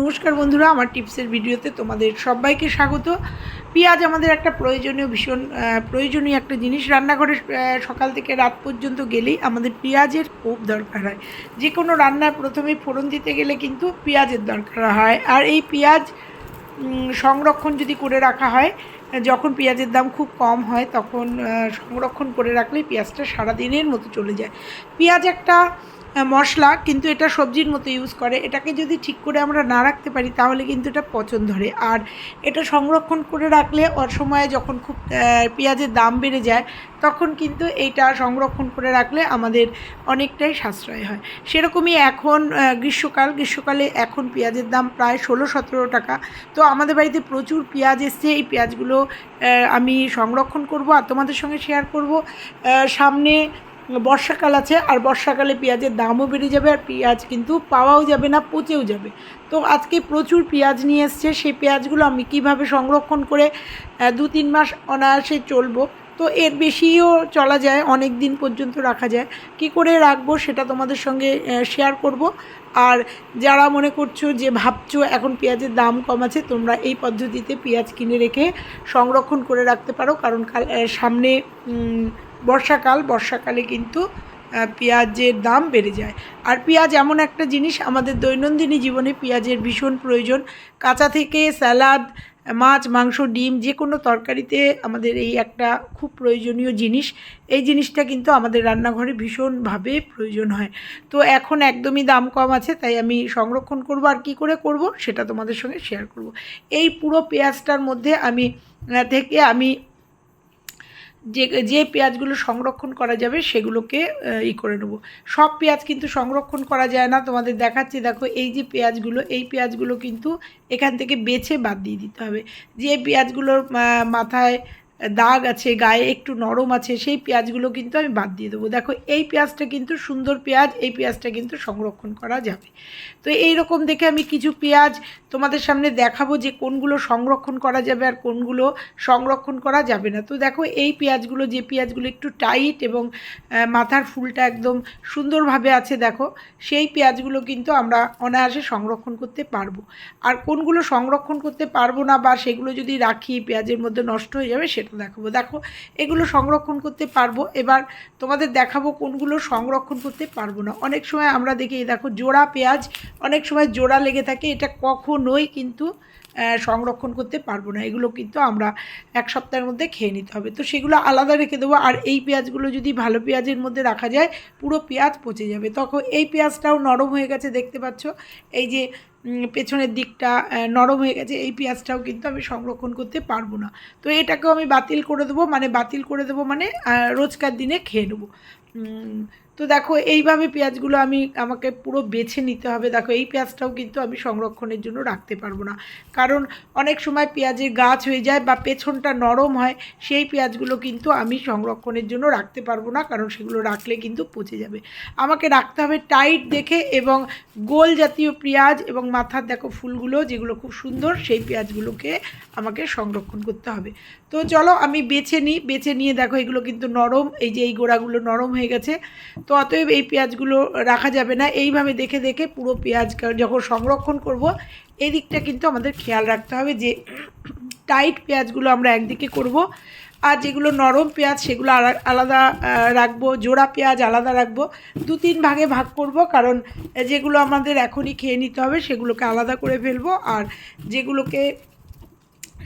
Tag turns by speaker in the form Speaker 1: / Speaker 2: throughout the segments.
Speaker 1: নমস্কার বন্ধুরা, আমার টিপসের ভিডিওতে তোমাদের সবাইকে স্বাগত। পেঁয়াজ আমাদের একটা প্রয়োজনীয় ভীষণ প্রয়োজনীয় একটা জিনিস। রান্নাঘরে সকাল থেকে রাত পর্যন্ত গেলেই আমাদের পেঁয়াজের খুব দরকার হয়। যে কোনো রান্নায় প্রথমে ফোড়ন দিতে গেলে কিন্তু পেঁয়াজের দরকার হয়। আর এই পেঁয়াজ সংরক্ষণ যদি করে রাখা হয়, যখন পেঁয়াজের দাম খুব কম হয়, তখন সংরক্ষণ করে রাখলে পেঁয়াজটা সারাদিনের মতো চলে যায়। পেঁয়াজ একটা মশলা, কিন্তু এটা সবজির মতো ইউজ করে। এটাকে যদি ঠিক করে আমরা না রাখতে পারি, তাহলে কিন্তু এটা পচন ধরে। আর এটা সংরক্ষণ করে রাখলে অসময়ে যখন খুব পেঁয়াজের দাম বেড়ে যায়, তখন কিন্তু এইটা সংরক্ষণ করে রাখলে আমাদের অনেকটাই সাশ্রয় হয়। সেরকমই এখন গ্রীষ্মকাল। গ্রীষ্মকালে এখন পেঁয়াজের দাম প্রায় ষোলো সতেরো টাকা। তো আমাদের বাড়িতে প্রচুর পেঁয়াজ এসছে। এই পেঁয়াজগুলো আমি সংরক্ষণ করব আর তোমাদের সঙ্গে শেয়ার করব। সামনে বর্ষাকাল আছে আর বর্ষাকালে পেঁয়াজের দামও বেড়ে যাবে আর পেঁয়াজ কিন্তু পাওয়াও যাবে না, পচেও যাবে। তো আজকে প্রচুর পেঁয়াজ নিয়ে এসছে, সেই পেঁয়াজগুলো আমি কীভাবে সংরক্ষণ করে দু তিন মাস অনায়াসে চলবো। তো এর বেশিও চলা যায়, অনেক দিন পর্যন্ত রাখা যায়। কি করে রাখব সেটা তোমাদের সঙ্গে শেয়ার করব। আর যারা মনে করছ যে ভাবছ এখন পেঁয়াজের দাম কম আছে, তোমরা এই পদ্ধতিতে পেঁয়াজ কিনে রেখে সংরক্ষণ করে রাখতে পারো। কারণ সামনে বর্ষাকাল, বর্ষাকালে কিন্তু পেঁয়াজের দাম বেড়ে যায়। আর পেঁয়াজ এমন একটা জিনিস, আমাদের দৈনন্দিন জীবনে পেঁয়াজের ভীষণ প্রয়োজন। কাঁচা থেকে স্যালাড মাছ, মাংস, ডিম, যে কোনো তরকারিতে আমাদের এই একটা খুব প্রয়োজনীয় জিনিস। এই জিনিসটা কিন্তু আমাদের রান্নাঘরে ভীষণভাবে প্রয়োজন হয়। তো এখন একদমই দাম কম আছে, তাই আমি সংরক্ষণ করব। আর কি করে করব, সেটা তোমাদের সঙ্গে শেয়ার করব। এই পুরো পেঁয়াজটার মধ্যে আমি থেকে আমি যে যে পেঁয়াজগুলো সংরক্ষণ করা যাবে সেগুলোকে ই করে নেব। সব পেঁয়াজ কিন্তু সংরক্ষণ করা যায় না। তোমাদের দেখাচ্ছি, দেখো, এই যে পেঁয়াজগুলো, এই পেঁয়াজগুলো কিন্তু এখান থেকে বেছে বাদ দিয়ে দিতে হবে। যে পেঁয়াজগুলোর মাথায় দাগ আছে, গায়ে একটু নরম আছে, সেই পেঁয়াজগুলো কিন্তু আমি বাদ দিয়ে দেবো। দেখো, এই পেঁয়াজটা কিন্তু সুন্দর পেঁয়াজ, এই পেঁয়াজটা কিন্তু সংরক্ষণ করা যাবে। তো এই রকম দেখে আমি কিছু পেঁয়াজ তোমাদের সামনে দেখাবো যে কোনগুলো সংরক্ষণ করা যাবে আর কোনগুলো সংরক্ষণ করা যাবে না। তো দেখো, এই পেঁয়াজগুলো, যে পেঁয়াজগুলো একটু টাইট এবং মাথার ফুলটা একদম সুন্দরভাবে আছে দেখো, সেই পেঁয়াজগুলো কিন্তু আমরা অনায়াসে সংরক্ষণ করতে পারব। আর কোনগুলো সংরক্ষণ করতে পারব না বা সেগুলো যদি রাখি, পেঁয়াজের মধ্যে নষ্ট হয়ে যাবে সেটা দেখাবো। দেখো, এগুলো সংরক্ষণ করতে পারব। এবার তোমাদের দেখাবো কোনগুলো সংরক্ষণ করতে পারব না। অনেক সময় আমরা দেখি দেখো, জোড়া পেঁয়াজ, অনেক সময় জোড়া লেগে থাকে, এটা কখনোই কিন্তু সংরক্ষণ করতে পারব না। এগুলো কিন্তু আমরা এক সপ্তাহের মধ্যে খেয়ে নিতে হবে। তো সেগুলো আলাদা রেখে দেবো। আর এই পেঁয়াজগুলো যদি ভালো পেঁয়াজের মধ্যে রাখা যায়, পুরো পেঁয়াজ পচে যাবে। তখন এই পেঁয়াজটাও নরম হয়ে গেছে, দেখতে পাচ্ছ? এই যে পেছনের দিকটা নরম হয়ে গেছে, এই পেঁয়াজটাও কিন্তু আমি সংরক্ষণ করতে পারব না। তো এটাকেও আমি বাতিল করে দেবো মানে বাতিল করে দেবো মানে রোজকার দিনে খেয়ে নেব। তো দেখো, এইভাবে পেঁয়াজগুলো আমি, আমাকে পুরো বেছে নিতে হবে। দেখো, এই পেঁয়াজটাও কিন্তু আমি সংরক্ষণের জন্য রাখতে পারব না। কারণ অনেক সময় পেঁয়াজের গাছ হয়ে যায় বা পেছনটা নরম হয়, সেই পেঁয়াজগুলো কিন্তু আমি সংরক্ষণের জন্য রাখতে পারব না, কারণ সেগুলো রাখলে কিন্তু পচে যাবে। আমাকে রাখতে হবে টাইট দেখে এবং গোল জাতীয় পেঁয়াজ এবং মাথার দেখো ফুলগুলো যেগুলো খুব সুন্দর, সেই পেঁয়াজগুলোকে আমাকে সংরক্ষণ করতে হবে। তো চলো আমি বেছে নিই, বেছে নিয়ে দেখো এগুলো কিন্তু নরম, এই যে এই গোড়াগুলো নরম হয়ে গেছে। তো অতএব এই পেঁয়াজগুলো রাখা যাবে না। এইভাবে দেখে দেখে পুরো পেঁয়াজ যখন সংরক্ষণ করব এই দিকটা কিন্তু আমাদের খেয়াল রাখতে হবে যে, টাইট পেঁয়াজগুলো আমরা একদিকে করব। আর যেগুলো নরম পেঁয়াজ, সেগুলো আলা- আলাদা রাখব, জোড়া পেঁয়াজ আলাদা রাখব। দু তিন ভাগে ভাগ করব, কারণ যেগুলো আমাদের এখনই খেয়ে নিতে হবে, সেগুলোকে আলাদা করে ফেলব। আর যেগুলোকে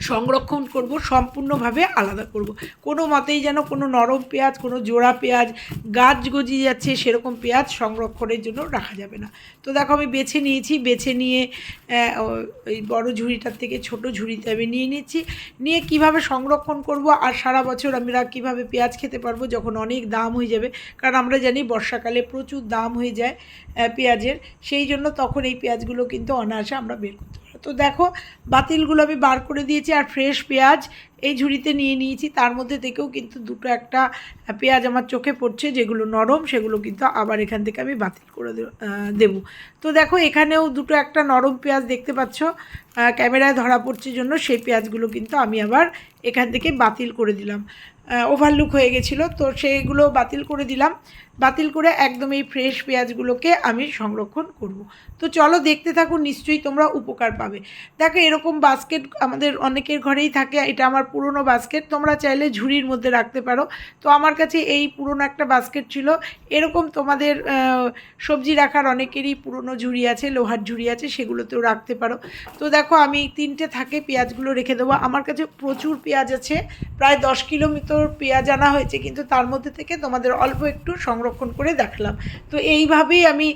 Speaker 1: সংরক্ষণ করব, সম্পূর্ণভাবে আলাদা করব। কোনো মতেই যেন কোনো নরম পেঁয়াজ, কোনো জোড়া পেঁয়াজ, গাছ গজিয়ে যাচ্ছে, সেরকম পেঁয়াজ সংরক্ষণের জন্য রাখা যাবে না। তো দেখো আমি বেছে নিয়েছি, বেছে নিয়ে ওই বড় ঝুড়িটার থেকে ছোট ঝুড়িতে আমি নিয়ে নিচ্ছি। নিয়ে কীভাবে সংরক্ষণ করব আর সারা বছর আমরা কীভাবে পেঁয়াজ খেতে পারব যখন অনেক দাম হয়ে যাবে। কারণ আমরা জানি বর্ষাকালে প্রচুর দাম হয়ে যায় পেঁয়াজের। সেই জন্য তখন এই পেঁয়াজগুলো কিন্তু অনায়াসে আমরা বের করতে তো দেখো, বাতিলগুলো আমি বার করে দিয়েছি আর ফ্রেশ পেঁয়াজ এই ঝুড়িতে নিয়ে নিয়েছি। তার মধ্যে থেকেও কিন্তু দুটো একটা পেঁয়াজ আমার চোখে পড়ছে, যেগুলো নরম, সেগুলো কিন্তু আবার এখান থেকে আমি বাতিল করে দেবো তো দেখো, এখানেও দুটো একটা নরম পেঁয়াজ দেখতে পাচ্ছ ক্যামেরায় ধরা পড়ছে জন্য সেই পেঁয়াজগুলো কিন্তু আমি আবার এখান থেকে বাতিল করে দিলাম। ওভারলুক হয়ে গেছিল, তো সেইগুলো বাতিল করে দিলাম। বাতিল করে একদম এই ফ্রেশ পেঁয়াজগুলোকে আমি সংরক্ষণ করব। তো চলো দেখতে থাকো, নিশ্চয়ই তোমরা উপকার পাবে। দেখো এরকম বাস্কেট আমাদের অনেকের ঘরেই থাকে, এটা আমার পুরনো বাস্কেট তোমরা চাইলে ঝুড়ির মধ্যে রাখতে পারো। তো আমার কাছে এই পুরনো একটা বাস্কেট ছিল, এরকম তোমাদের সবজি রাখার অনেকেরই পুরনো ঝুড়ি আছে, লোহার ঝুড়ি আছে, সেগুলোতেও রাখতে পারো। তো দেখো আমি তিনটে থাকে, পেঁয়াজগুলো রেখে দেবো। আমার কাছে প্রচুর পেঁয়াজ আছে, প্রায় দশ কিলোমিটার পেঁয়াজ আনা হয়েছে, কিন্তু তার মধ্যে থেকে তোমাদের অল্প একটু সংরক্ষণ করে দেখলাম। তো এইভাবেই আমি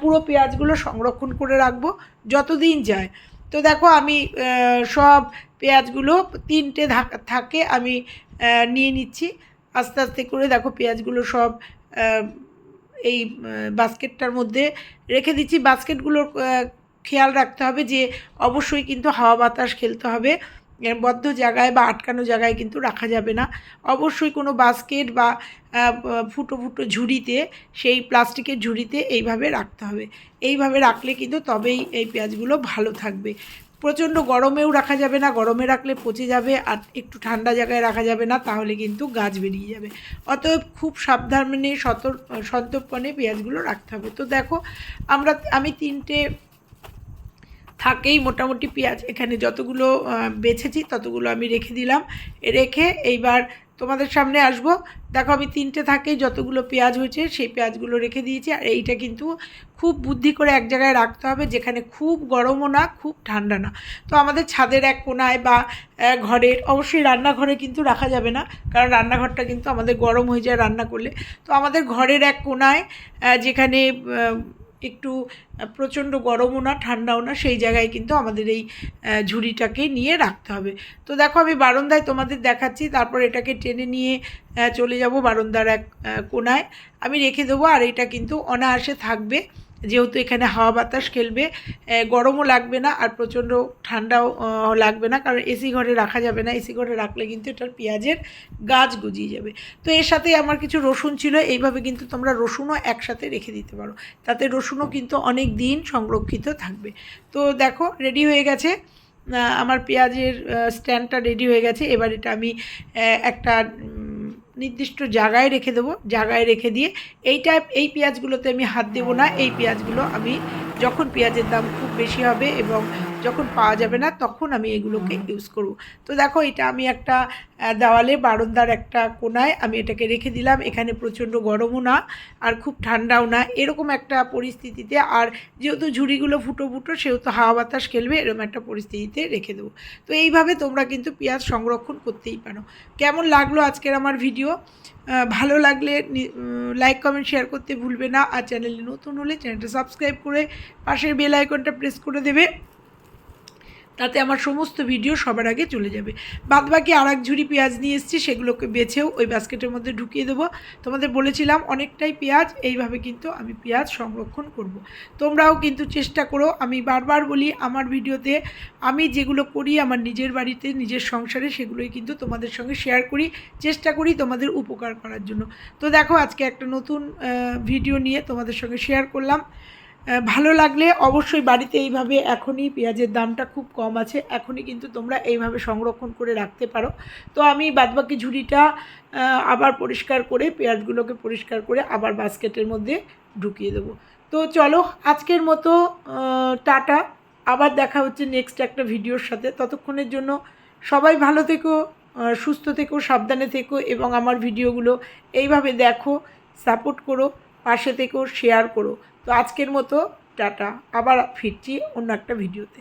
Speaker 1: পুরো পেঁয়াজগুলো সংরক্ষণ করে রাখব যতদিন যায়। তো দেখো আমি সব পেঁয়াজগুলো তিনটে থাকে আমি নিয়ে নিচ্ছি। আস্তে আস্তে করে দেখো পেঁয়াজগুলো সব এই বাস্কেটটার মধ্যে রেখে দিচ্ছি। বাস্কেটগুলোর খেয়াল রাখতে হবে যে অবশ্যই কিন্তু হাওয়া বাতাস খেলতে হবে। বদ্ধ জায়গায় বা আটকানো জায়গায় কিন্তু রাখা যাবে না। অবশ্যই কোনো বাস্কেট বা ফুটো ফুটো ঝুড়িতে, সেই প্লাস্টিকের ঝুড়িতে এইভাবে রাখতে হবে। এইভাবে রাখলে কিন্তু তবেই এই পেঁয়াজগুলো ভালো থাকবে। প্রচণ্ড গরমেও রাখা যাবে না, গরমে রাখলে পচে যাবে আর একটু ঠান্ডা জায়গায় রাখা যাবে না, তাহলে কিন্তু গাছ বেরিয়ে যাবে। অতএব খুব সাবধানে সতর্ক সন্তর্পণে পেঁয়াজগুলো রাখতে হবে। তো দেখো, আমরা, আমি তিনটে থাকেই মোটামুটি পেঁয়াজ। এখানে যতগুলো বেছেছি ততগুলো আমি রেখে দিলাম। রেখে এইবার তোমাদের সামনে আসব। দেখো আমি তিনটে থাকেই যতগুলো পেঁয়াজ হয়েছে সেই পেঁয়াজগুলো রেখে দিয়েছি। আর এইটা কিন্তু খুব বুদ্ধি করে এক জায়গায় রাখতে হবে, যেখানে খুব গরমও না, খুব ঠান্ডা না। তো আমাদের ছাদের এক কোনায় বা ঘরের অবশ্যই রান্নাঘরে কিন্তু রাখা যাবে না, কারণ রান্নাঘরটা কিন্তু আমাদের গরম হয়ে যায় রান্না করলে। তো আমাদের ঘরের এক কোনায় যেখানে একটু প্রচণ্ড গরমও না, ঠান্ডাও না, সেই জায়গায় কিন্তু আমাদের এই ঝুড়িটাকে নিয়ে রাখতে হবে। তো দেখো, আমি বারান্দায় তোমাদের দেখাচ্ছি, তারপর এটাকে টেনে নিয়ে চলে যাব বারান্দার এক কোনায়। আমি রেখে দেবো, আর এটা কিন্তু অনায়াসে থাকবে। যেহেতু এখানে হাওয়া বাতাস খেলবে গরমও লাগবে না আর প্রচণ্ড ঠান্ডাও লাগবে না, কারণ এসি ঘরে রাখা যাবে না। এসি ঘরে রাখলে কিন্তু এটার পেঁয়াজের গাছ গুজিয়ে যাবে। তো এর সাথে আমার কিছু রসুন ছিল, এইভাবে কিন্তু তোমরা রসুনও একসাথে রেখে দিতে পারো। তাতে রসুনও কিন্তু অনেক দিন সংরক্ষিত থাকবে। তো দেখো রেডি হয়ে গেছে। আমার পেঁয়াজের স্ট্যান্ডটা রেডি হয়ে গেছে। এবার এটা আমি একটা নির্দিষ্ট জায়গায় রেখে দেবো, জায়গায় রেখে দিয়ে এই টাইপ এই পেঁয়াজগুলোতে আমি হাত দেবো না, এই পেঁয়াজগুলো আমি যখন পেঁয়াজের দাম খুব বেশি হবে এবং যখন পাওয়া যাবে না তখন আমি এগুলোকে ইউজ করব। তো দেখো এটা আমি একটা দেওয়ালে বারান্দার একটা কোনায় আমি এটাকে রেখে দিলাম। এখানে প্রচণ্ড গরমও না আর খুব ঠান্ডাও না। এরকম একটা পরিস্থিতিতে আর যেহেতু ঝুড়িগুলো ফুটো ফুটো সেহেতু হাওয়া বাতাস খেলবে এরকম একটা পরিস্থিতিতে রেখে দেবো। তো এইভাবে তোমরা কিন্তু পেঁয়াজ সংরক্ষণ করতেই পারো। কেমন লাগল আজকের আমার ভিডিও? ভালো লাগলে লাইক কমেন্ট শেয়ার করতে ভুলবে না। আর চ্যানেলে নতুন হলে চ্যানেলটা সাবস্ক্রাইব করে পাশের বেল আইকনটা প্রেস করে দেবে। তাতে আমার সমস্ত ভিডিও সবার আগে চলে যাবে। বাদ বাকি আর এক ঝুড়ি পেঁয়াজ নিয়ে এসেছি, সেগুলোকে বেছেও ওই বাস্কেটের মধ্যে ঢুকিয়ে দেবো। তোমাদের বলেছিলাম অনেকটাই পেঁয়াজ, এইভাবে কিন্তু আমি পেঁয়াজ সংরক্ষণ করব। তোমরাও কিন্তু চেষ্টা করো, আমি বারবার বলি আমার ভিডিওতে, আমি যেগুলো করি আমার নিজের বাড়িতে, নিজের সংসারে, সেগুলোই কিন্তু তোমাদের সঙ্গে শেয়ার করি, চেষ্টা করি তোমাদের উপকার করার জন্য। তো দেখো, আজকে একটা নতুন ভিডিও নিয়ে তোমাদের সঙ্গে শেয়ার করলাম। ভালো লাগলে অবশ্যই বাড়িতে এইভাবে এখনই পেঁয়াজের দামটা খুব কম আছে। এখনই কিন্তু তোমরা এইভাবে সংরক্ষণ করে রাখতে পারো। তো আমি বাদবাকি ঝুড়িটা আবার পরিষ্কার করে, পেঁয়াজগুলোকে পরিষ্কার করে আবার বাস্কেটের মধ্যে ঢুকিয়ে দেবো। তো চলো, আজকের মতো টাটা। আবার দেখা হচ্ছে নেক্সট একটা ভিডিওর সাথে। ততক্ষণের জন্য সবাই ভালো থেকো সুস্থ থেকো, সাবধানে থেকো এবং আমার ভিডিওগুলো এইভাবে দেখো, সাপোর্ট করো। পাশে থেকেও শেয়ার করো। তো আজকের মতো টাটা। আবার ফিরছি অন্য একটা ভিডিওতে